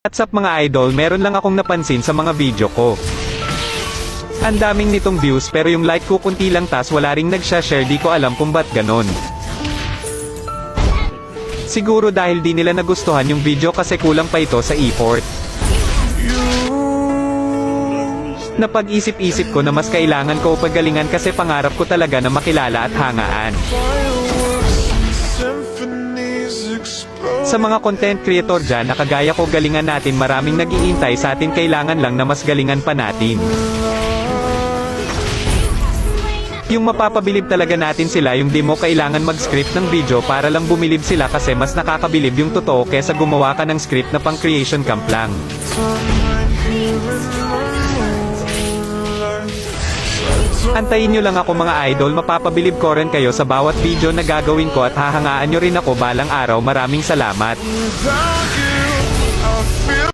What's up mga idol, meron lang akong napansin sa mga video ko. Ang daming nitong views pero yung like ko kunti lang tas wala ring nagsha-share di ko alam kung ba't ganon. Siguro dahil di nila nagustuhan yung video kasi kulang pa ito sa effort. Napag-isip-isip ko na mas kailangan ko pagalingan kasi pangarap ko talaga na makilala at hangaan. Sa mga content creator dyan na kagaya ko galingan natin maraming nag-iintay sa atin kailangan lang na mas galingan pa natin. Yung mapapabilib talaga natin sila yung di mo kailangan mag-script ng video para lang bumilib sila kasi mas nakakabilib yung totoo kesa gumawa ka ng script na pang creation camp lang. Antayin nyo lang ako mga idol mapapabilib ko rin kayo sa bawat video na gagawin ko at hahangaan nyo rin ako balang araw maraming salamat.